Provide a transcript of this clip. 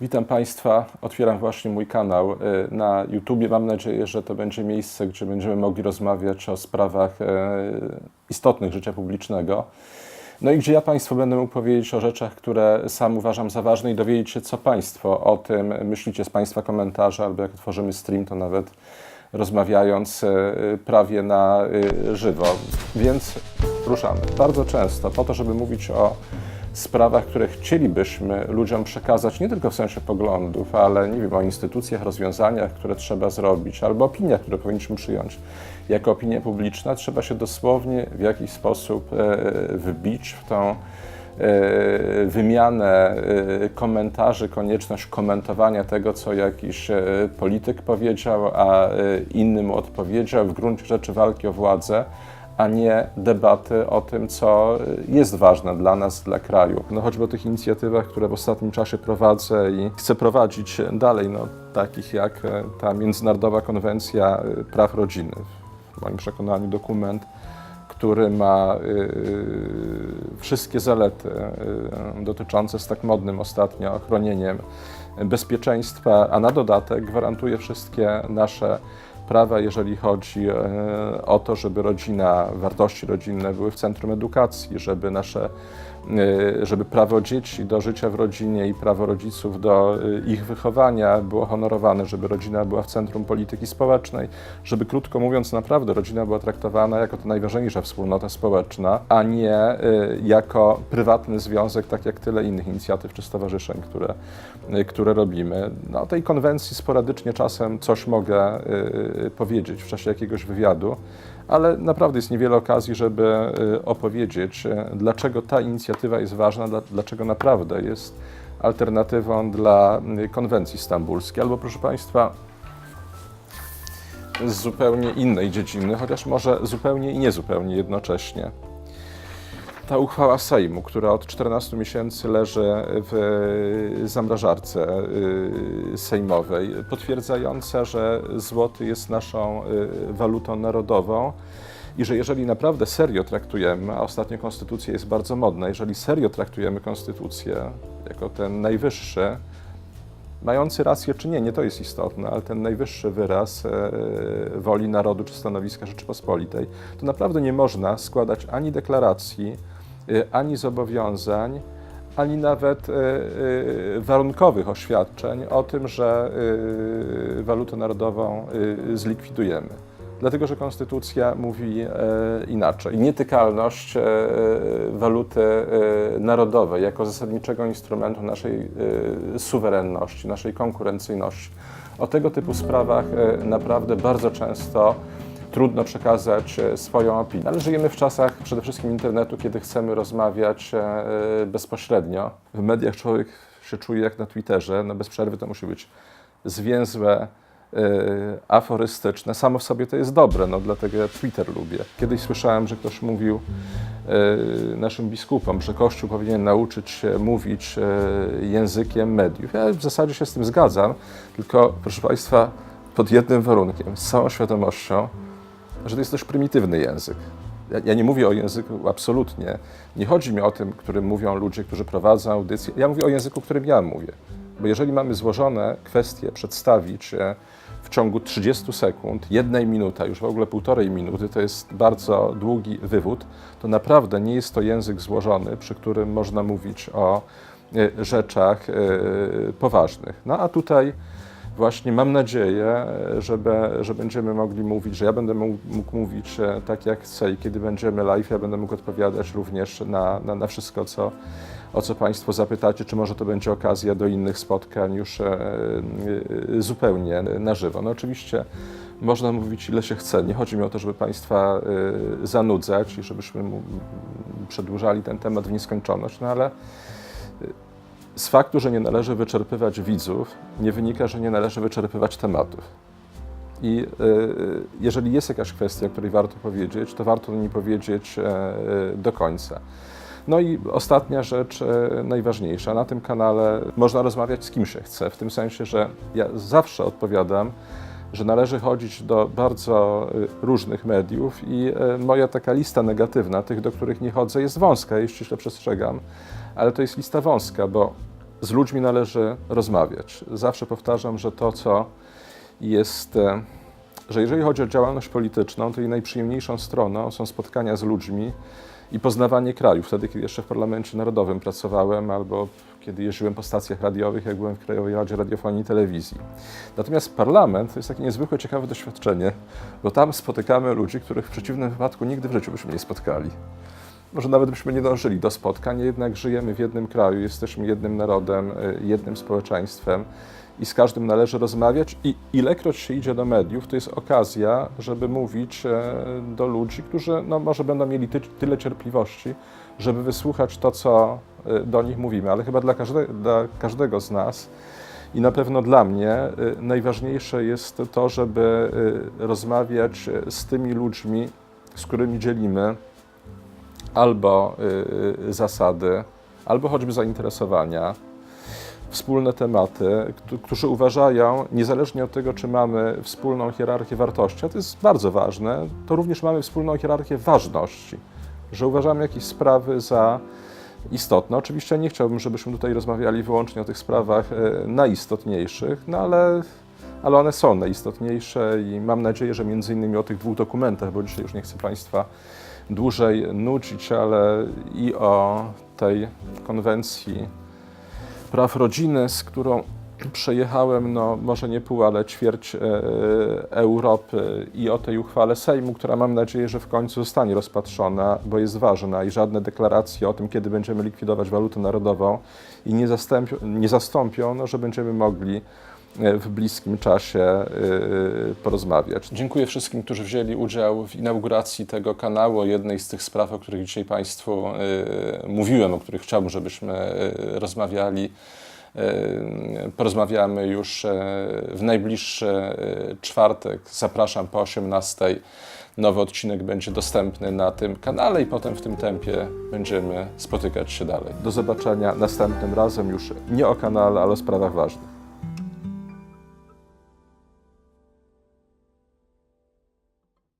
Witam Państwa. Otwieram właśnie mój kanał e, na YouTubie. Mam nadzieję, że to będzie miejsce, gdzie będziemy mogli rozmawiać o sprawach e, istotnych życia publicznego. No i gdzie ja Państwu będę mógł powiedzieć o rzeczach, które sam uważam za ważne i dowiedzieć się, co Państwo o tym myślicie z Państwa komentarza, albo jak tworzymy stream, to nawet rozmawiając e, prawie na żywo. Więc ruszamy. Bardzo często po to, żeby mówić o sprawach, które chcielibyśmy ludziom przekazać, nie tylko w sensie poglądów, ale nie wiem, o instytucjach, rozwiązaniach, które trzeba zrobić, albo opiniach, które powinniśmy przyjąć. Jako opinia publiczna, trzeba się dosłownie w jakiś sposób e, wbić w tą e, wymianę e, komentarzy, konieczność komentowania tego, co jakiś polityk powiedział, a inny mu odpowiedział, w gruncie rzeczy walki o władzę, a nie debaty o tym, co jest ważne dla nas, dla kraju. No choćby o tych inicjatywach, które w ostatnim czasie prowadzę i chcę prowadzić dalej, no, takich jak e, ta Międzynarodowa Konwencja e, Praw Rodziny. W moim przekonaniu dokument, który ma y, wszystkie zalety dotyczące z tak modnym ostatnio chronieniem bezpieczeństwa, a na dodatek gwarantuje wszystkie nasze prawa, jeżeli chodzi e, o to, żeby rodzina, wartości rodzinne były w centrum edukacji, żeby nasze e, żeby prawo dzieci do życia w rodzinie i prawo rodziców do e, ich wychowania było honorowane, żeby rodzina była w centrum polityki społecznej, żeby krótko mówiąc naprawdę rodzina była traktowana jako ta najważniejsza wspólnota społeczna, a nie jako prywatny związek, tak jak tyle innych inicjatyw czy stowarzyszeń, które, które robimy. No, tej konwencji sporadycznie czasem coś mogę powiedzieć w czasie jakiegoś wywiadu, ale naprawdę jest niewiele okazji, żeby y, opowiedzieć, y, dlaczego ta inicjatywa jest ważna, dla- dlaczego naprawdę jest alternatywą dla y, konwencji stambulskiej. Albo proszę Państwa, z zupełnie innej dziedziny, chociaż może zupełnie i niezupełnie jednocześnie. Ta uchwała Sejmu, która od 14 miesięcy leży w zamrażarce y, sejmowej, potwierdzająca, że złoty jest naszą y, walutą narodową i że jeżeli naprawdę serio traktujemy, a ostatnio konstytucja jest bardzo modna, jeżeli serio traktujemy konstytucję jako ten najwyższy, mający rację czy nie, nie to jest istotne, ale ten najwyższy wyraz e, woli narodu czy stanowiska Rzeczypospolitej, to naprawdę nie można składać ani deklaracji, e, ani zobowiązań, ani nawet e, e, warunkowych oświadczeń o tym, że walutę narodową zlikwidujemy. Dlatego, że konstytucja mówi e, inaczej. Nietykalność e, waluty e, narodowej jako zasadniczego instrumentu naszej suwerenności, naszej konkurencyjności. O tego typu sprawach naprawdę bardzo często trudno przekazać e, swoją opinię. Ale żyjemy w czasach przede wszystkim internetu, kiedy chcemy rozmawiać e, bezpośrednio. W mediach człowiek się czuje jak na Twitterze, no bez przerwy to musi być zwięzłe, e, aforystyczne. Samo w sobie to jest dobre, no dlatego ja Twitter lubię. Kiedyś słyszałem, że ktoś mówił e, naszym biskupom, że Kościół powinien nauczyć się mówić e, językiem mediów. Ja w zasadzie się z tym zgadzam, tylko proszę Państwa, pod jednym warunkiem, z całą świadomością, że to jest dość prymitywny język. Ja, ja nie mówię o języku absolutnie. Nie chodzi mi o tym, którym mówią ludzie, którzy prowadzą audycje. Ja mówię o języku, którym ja mówię. Bo jeżeli mamy złożone kwestie przedstawić w ciągu 30 sekund, jednej minuty, już w ogóle półtorej minuty, to jest bardzo długi wywód, to naprawdę nie jest to język złożony, przy którym można mówić o e, rzeczach e, poważnych. No a tutaj właśnie mam nadzieję, że, że będziemy mogli mówić, że ja będę mógł, mówić e, tak jak chcę i kiedy będziemy live, ja będę mógł odpowiadać również na, na, na wszystko, co, o co Państwo zapytacie, czy może to będzie okazja do innych spotkań już e, e, zupełnie na żywo. No oczywiście można mówić ile się chce. Nie chodzi mi o to, żeby Państwa zanudzać i żebyśmy przedłużali ten temat w nieskończoność, no ale z faktu, że nie należy wyczerpywać widzów, nie wynika, że nie należy wyczerpywać tematów. I y, jeżeli jest jakaś kwestia, o której warto powiedzieć, to warto o niej powiedzieć e, do końca. No i ostatnia rzecz, e, najważniejsza. Na tym kanale można rozmawiać z kim się chce, w tym sensie, że ja zawsze odpowiadam, że należy chodzić do bardzo y, różnych mediów i e, moja taka lista negatywna, tych, do których nie chodzę, jest wąska, jeśli źle przestrzegam, ale to jest lista wąska, bo z ludźmi należy rozmawiać. Zawsze powtarzam, że to, co jest, e, że jeżeli chodzi o działalność polityczną, to jej najprzyjemniejszą stroną są spotkania z ludźmi i poznawanie kraju. Wtedy, kiedy jeszcze w Parlamencie Narodowym pracowałem, albo kiedy jeździłem po stacjach radiowych, jak byłem w Krajowej Radzie Radiofonii i Telewizji. Natomiast parlament to jest takie niezwykle ciekawe doświadczenie, bo tam spotykamy ludzi, których w przeciwnym wypadku nigdy w życiu byśmy nie spotkali. Może nawet byśmy nie dążyli do spotkań, jednak żyjemy w jednym kraju, jesteśmy jednym narodem, y, jednym społeczeństwem i z każdym należy rozmawiać. I ilekroć się idzie do mediów, to jest okazja, żeby mówić e, do ludzi, którzy no, może będą mieli ty, tyle cierpliwości, żeby wysłuchać to, co e, do nich mówimy. Ale chyba dla, każde, dla każdego z nas i na pewno dla mnie y, najważniejsze jest to, żeby rozmawiać z tymi ludźmi, z którymi dzielimy albo zasady, albo choćby zainteresowania, wspólne tematy, któ- którzy uważają, niezależnie od tego, czy mamy wspólną hierarchię wartości, a to jest bardzo ważne, to również mamy wspólną hierarchię ważności, że uważamy jakieś sprawy za istotne. Oczywiście nie chciałbym, żebyśmy tutaj rozmawiali wyłącznie o tych sprawach e, najistotniejszych, no ale, ale one są najistotniejsze i mam nadzieję, że między innymi o tych dwóch dokumentach, bo dzisiaj już nie chcę Państwa dłużej nudzić, ale i o tej konwencji praw rodziny, z którą przejechałem, no może nie pół, ale ćwierć e, Europy i o tej uchwale Sejmu, która mam nadzieję, że w końcu zostanie rozpatrzona, bo jest ważna i żadne deklaracje o tym, kiedy będziemy likwidować walutę narodową i nie, zastąpią, nie zastąpią, no, że będziemy mogli e, w bliskim czasie e, porozmawiać. Dziękuję wszystkim, którzy wzięli udział w inauguracji tego kanału, jednej z tych spraw, o których dzisiaj Państwu e, mówiłem, o których chciałbym, żebyśmy e, rozmawiali. E, Porozmawiamy już e, w najbliższy e, czwartek. Zapraszam po 18. Nowy odcinek będzie dostępny na tym kanale i potem w tym tempie będziemy spotykać się dalej. Do zobaczenia następnym razem już nie o kanale, ale o sprawach ważnych.